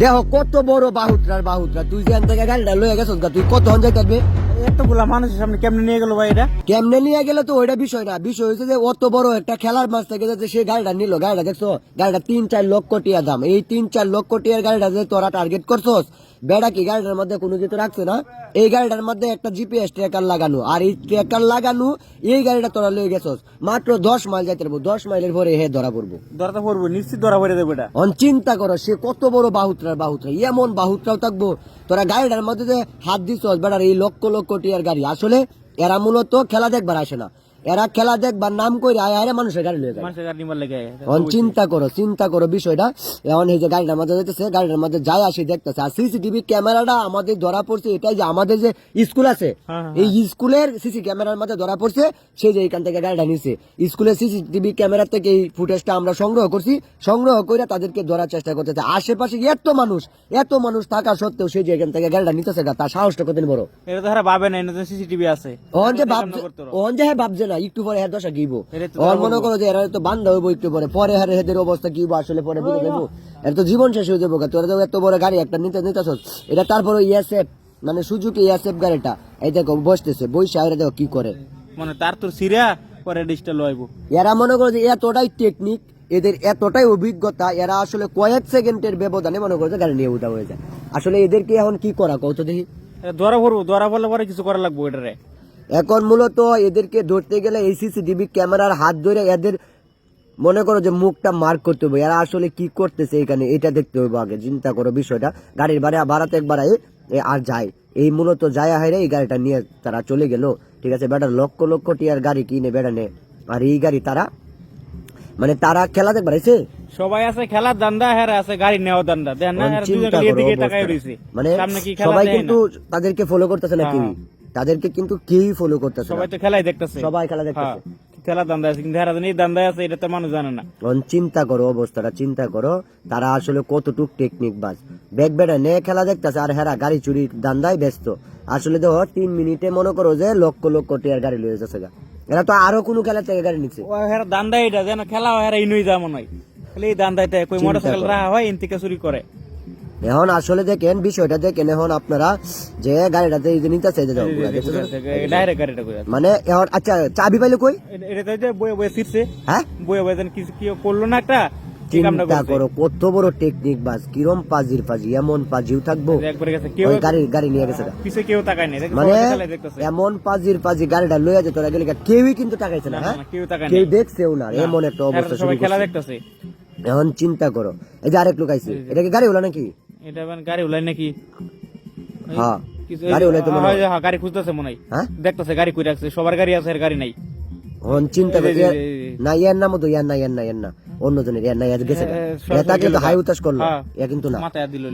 দেহ কত বড় বাহুতরার বাহুতরা। তুই যে গাড়িটা লয়ে গেছ তুই কত হন যাইতে এতগুলা মানুষের সামনে কেমনে নিয়ে গেল ভাই এটা? কেমনে নিয়ে গেলে তো ওইটা বিষয় না। বিষয় হচ্ছে যে অত বড় একটা খেলার মাছ থেকে যাতে সে গাড়িটা নিল। গাড়িটা দেখছ? গাড়িটা তিন চার লক্ষ টিয়া দাম। এই তিন চার লক্ষ টিয়ার গাড়িটা যে তোরা টার্গেট করছস বেড়া কি গাড়িটার মধ্যে কোনো কিছু রাখছে না? এই গাড়িটার মধ্যে একটা জিপিএস ট্র্যাকার লাগানো। আর এই ট্র্যাকার লাগানো এই গাড়িটা তোরা লয়ে গেছস। মাত্র দশ মাইল যাইতে পারব। দশ মাইলের পরে হে ধরা পড়ব। ধরা পড়ব নিশ্চিত ধরা পড়ে দেবো এটা। অন চিন্তা করো সে কত বড় বাহুত্রার বাহুত্রা। এমন বাহুত্রাও থাকব তোরা গাড়িটার মধ্যে যে হাত দিছ বেড়ার এই লক্ষ লক্ষ টিয়ার গাড়ি। আসলে এরা মূলত খেলা দেখবার আসে না। এরা খেলা দেখবার নাম করে আয় আয় মানুষের গাড়ি যায় লেগে। এখন চিন্তা করো চিন্তা করো বিষয়টা। এখন এই যে গাড়িটার মধ্যে যেতেছে গাড়িটার মধ্যে যায় আসি দেখতেছে। আর সিসিটিভি ক্যামেরাটা আমাদের ধরা পড়ছে এটাই যে আমাদের যে স্কুল আছে হ্যাঁ, হ্যাঁ, এই স্কুলের সিসি ক্যামেরার মধ্যে ধরা পড়ছে সেই যে এখান থেকে গাড়িটা নিছে। স্কুলের সিসিটিভি ক্যামেরা থেকে এই ফুটেজটা আমরা সংগ্রহ করছি সংগ্রহ করে তাদেরকে ধরার চেষ্টা করতেছে। আশেপাশে এত মানুষ এত মানুষ থাকা সত্ত্বেও সেই যে এখান থেকে গাড়িটা নিতেছে তার সাহসটা কতদিন বড়? এটা তো ভাবে না সিসিটিভি আছে। ওন যে ভাবছে ওন যে হ্যাঁ ভাবছে না একটু পরে হ্যাঁ দশা গিব। ওর মনে করো যে এরা তো বান্ধা হইব একটু পরে পরে হ্যাঁ এদের অবস্থা কি আসলে পরে বুঝে এর তো জীবন শেষ হয়ে যাব তোরা তো এত বড় গাড়ি একটা নিতে এটা তারপরে ইএসএফ মানে সুজুকি ইএসএফ গাড়িটা। এই দেখো বসতেছে বৈশা এরা দেখো কি করে। মানে তার তোর সিরা পরে লইব। এরা মনে করো যে এতটাই টেকনিক এদের এতটাই অভিজ্ঞতা এরা আসলে কয়েক সেকেন্ডের ব্যবধানে মনে করো যে গাড়ি নিয়ে উঠা হয়ে যায়। আসলে এদেরকে এখন কি করা? কত দেখি। ধরা পড়ব ধরা পড়লে পরে কিছু করা লাগবো এটারে। এখন মূলত এদেরকে ধরতে গেলে এই সিসিটিভি ক্যামেরার হাত ধরে এদের মনে করো যে মুখটা মার্ক করতে হবে। এরা আসলে কি করতেছে এখানে এটা দেখতে হবে আগে চিন্তা করো বিষয়টা। গাড়ির ভাড়া বাড়াতে একবার আর যায়। এই মূলত যায় হাইরে এই গাড়িটা নিয়ে তারা চলে গেল। ঠিক আছে বেটার লক্ষ লক্ষ টিয়ার গাড়ি কিনে বেড়া নে। আর এই গাড়ি তারা মানে তারা খেলা দেখবার সবাই আছে খেলার দান্দা হ্যাঁ আছে গাড়ি নেওয়ার দান্দা দেন না মানে সামনে কি খেলা সবাই কিন্তু তাদেরকে ফলো করতেছে না হ্যাঁ, কেউই তাদেরকে কিন্তু কেউই ফলো করতেছে সবাই তো খেলাই দেখতেছে। সবাই খেলা হ্যাঁ দেখতেছে খেলার দান্দা আছে কিন্তু হেরা এই দান্দা আছে এটা তো মানুষ জানে না। চিন্তা করো অবস্থাটা চিন্তা করো তারা আসলে কতটুক টেকনিক বাজ ব্যাগ বেড়া নে খেলা দেখতেছে আর হেরা গাড়ি চুরি দান্দায় ব্যস্ত। আসলে দেখো তিন মিনিটে মনে করো যে লক্ষ লক্ষ টিয়ার গাড়ি লয়ে যাচ্ছে। এরা তো আরও কোনো খেলা থেকে গাড়ি নিচ্ছে। ও হেরা দান্দা এটা যেন খেলা হয় হেরা ইনুই যা মনে হয়। খালি এই দান্দাইতে কই মোটরসাইকেল। রাহা হয় ইন থেকে চুরি করে। এখন আসলে দেখেন বিষয়টা দেখেন এখন আপনারা যে গাড়িটাতে গাড়িটা মানে এখন আচ্ছা চাবি পাইলে কই? এটা যে বয়ে বয়ে হ্যাঁ? বয়ে বয়ে যেন কিছু কি করল না একটা চিন্তা করো কত বড় টেকনিক বাজ কিরম পাজির পাজি এমন পাজিও থাকব। গাড়ি গাড়ি নিয়ে গেছে কেউ তাকায় মানে এমন পাজির পাজি গাড়িটা লইয়া যেত গেলে কেউই কিন্তু টাকাইছে না হ্যাঁ? কেউ দেখছেও না এমন একটা অবস্থা এখন চিন্তা করো এই যে আরেক লোক আইছে এটা কি গাড়ি হলো নাকি? এটা মানে গাড়ি উলাই নাকি? হ্যাঁ গাড়ি উলাই তো মনে হয়। হয়, হ্যাঁ, গাড়ি খুঁজতেছে মনে হয়। হ্যাঁ? দেখতেছে গাড়ি কই রাখছে সবার গাড়ি আছে এর গাড়ি নাই। হন চিন্তা করে। না ইয়ার নাম তো ইয়ার না ইয়ার না। ইয়ার না অন্য জনের ইয়ার না ইয়ার গেছে এটা কিন্তু হাই উতাস করল। হ্যাঁ। ইয়া কিন্তু না। মাথায় দিল